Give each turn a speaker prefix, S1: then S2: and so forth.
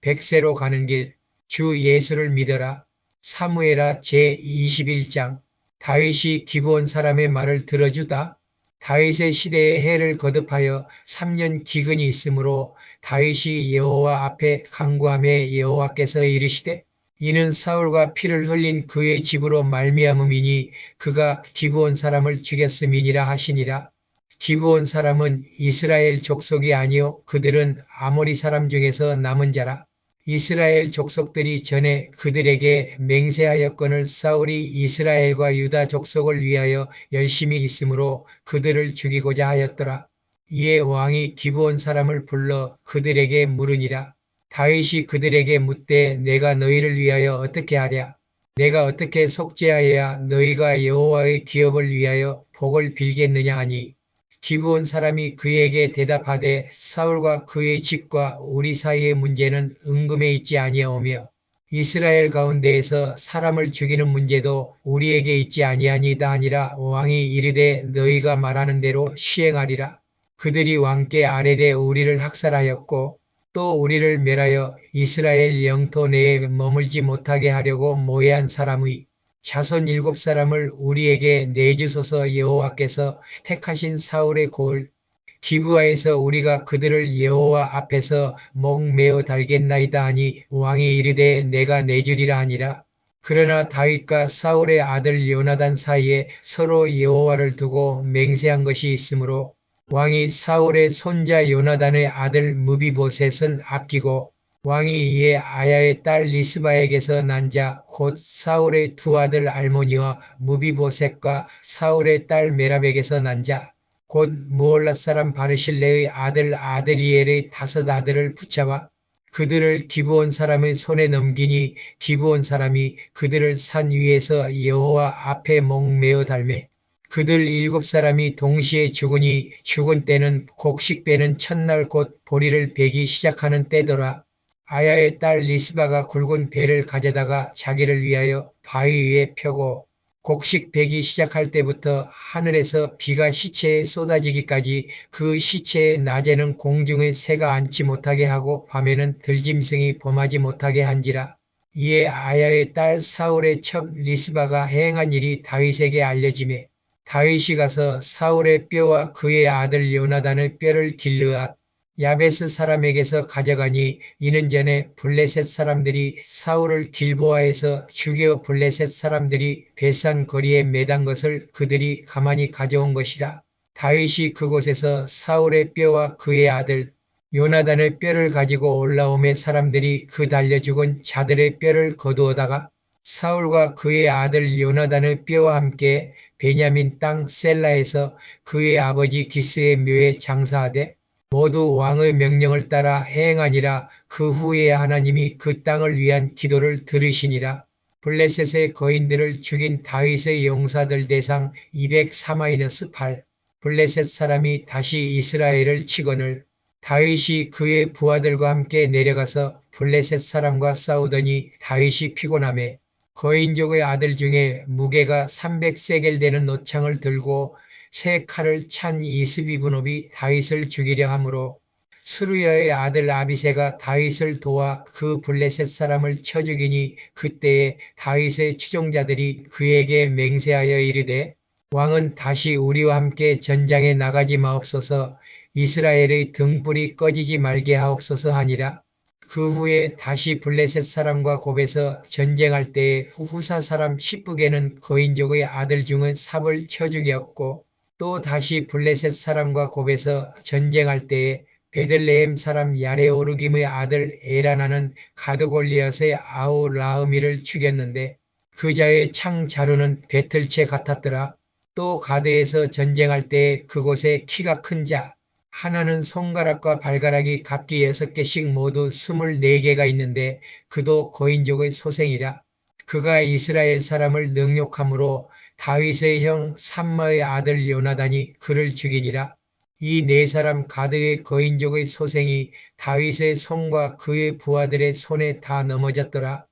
S1: 백세로 가는 길 주 예수를 믿어라. 사무엘하 제21장 다윗이 기브온 사람의 말을 들어주다. 다윗의 시대에 해를 거듭하여 3년 기근이 있으므로 다윗이 여호와 앞에 간구함에 여호와께서 이르시되 이는 사울과 피를 흘린 그의 집으로 말미암음이니 그가 기브온 사람을 죽였음이니라 하시니라. 기브온 사람은 이스라엘 족속이 아니요 그들은 아모리 사람 중에서 남은 자라. 이스라엘 족속들이 전에 그들에게 맹세하였거늘 사울이 이스라엘과 유다 족속을 위하여 열심히 있으므로 그들을 죽이고자 하였더라. 이에 왕이 기브온 사람을 불러 그들에게 물으니라. 다윗이 그들에게 묻되 내가 너희를 위하여 어떻게 하랴? 내가 어떻게 속죄하여야 너희가 여호와의 기업을 위하여 복을 빌겠느냐 하니 기브온 사람이 그에게 대답하되 사울과 그의 집과 우리 사이의 문제는 은금에 있지 아니하오며 이스라엘 가운데에서 사람을 죽이는 문제도 우리에게 있지 아니하니다 아니라 왕이 이르되 너희가 말하는 대로 시행하리라. 그들이 왕께 아뢰되 우리를 학살하였고 또 우리를 멸하여 이스라엘 영토 내에 머물지 못하게 하려고 모해한 사람의 자손 일곱 사람을 우리에게 내주소서 여호와께서 택하신 사울의 골 기브아에서 우리가 그들을 여호와 앞에서 목매어 달겠나이다 하니 왕이 이르되 내가 내주리라 하니라. 그러나 다윗과 사울의 아들 요나단 사이에 서로 여호와를 두고 맹세한 것이 있으므로 왕이 사울의 손자 요나단의 아들 무비보셋은 아끼고 왕이 이에 아야의 딸 리스바에게서 난 자 곧 사울의 두 아들 알모니와 무비보셋과 사울의 딸 메랍에게서 난 자 곧 무올라 사람 바르실레의 아들 아드리엘의 다섯 아들을 붙잡아 그들을 기브온 사람의 손에 넘기니 기브온 사람이 그들을 산 위에서 여호와 앞에 목매어 달매 그들 일곱 사람이 동시에 죽으니 죽은 때는 곡식 빼는 첫날 곧 보리를 베기 시작하는 때더라. 아야의 딸 리스바가 굵은 배를 가져다가 자기를 위하여 바위 위에 펴고 곡식 베기 시작할 때부터 하늘에서 비가 시체에 쏟아지기까지 그 시체의 낮에는 공중에 새가 앉지 못하게 하고 밤에는 들짐승이 범하지 못하게 한지라. 이에 아야의 딸 사울의 첩 리스바가 행한 일이 다윗에게 알려지매 다윗이 가서 사울의 뼈와 그의 아들 요나단의 뼈를 길르앗 야베스 사람에게서 가져가니 이는 전에 블레셋 사람들이 사울을 길보아에서 죽여 블레셋 사람들이 베산 거리에 매단 것을 그들이 가만히 가져온 것이라. 다윗이 그곳에서 사울의 뼈와 그의 아들 요나단의 뼈를 가지고 올라오매 사람들이 그 달려 죽은 자들의 뼈를 거두어다가 사울과 그의 아들 요나단의 뼈와 함께 베냐민 땅 셀라에서 그의 아버지 기스의 묘에 장사하되 모두 왕의 명령을 따라 행하니라 그 후에 하나님이 그 땅을 위한 기도를 들으시니라. 블레셋의 거인들을 죽인 다윗의 용사들 대상 203-8 블레셋 사람이 다시 이스라엘을 치거늘 다윗이 그의 부하들과 함께 내려가서 블레셋 사람과 싸우더니 다윗이 피곤함에 거인족의 아들 중에 무게가 300세겔 되는 노창을 들고 새 칼을 찬 이스비브노비 다윗을 죽이려 하므로 스루야의 아들 아비세가 다윗을 도와 그 블레셋 사람을 쳐 죽이니 그때에 다윗의 추종자들이 그에게 맹세하여 이르되 왕은 다시 우리와 함께 전장에 나가지 마옵소서 이스라엘의 등불이 꺼지지 말게 하옵소서 하니라. 그 후에 다시 블레셋 사람과 곱에서 전쟁할 때에 후사 사람 시북에는 거인족의 아들 중은 삽을 쳐 죽였고 또 다시 블레셋 사람과 곱에서 전쟁할 때에 베들레헴 사람 야레오르김의 아들 에라나는 가드골리앗의 아우 라흐미를 죽였는데 그 자의 창 자루는 배틀채 같았더라. 또 가드에서 전쟁할 때에 그곳에 키가 큰 자, 하나는 손가락과 발가락이 각기 여섯 개씩 모두 스물네 개가 있는데 그도 거인족의 소생이라. 그가 이스라엘 사람을 능욕함으로 다윗의 형 삼마의 아들 요나단이 그를 죽이니라. 이 네 사람 가드의 거인족의 소생이 다윗의 손과 그의 부하들의 손에 다 넘어졌더라.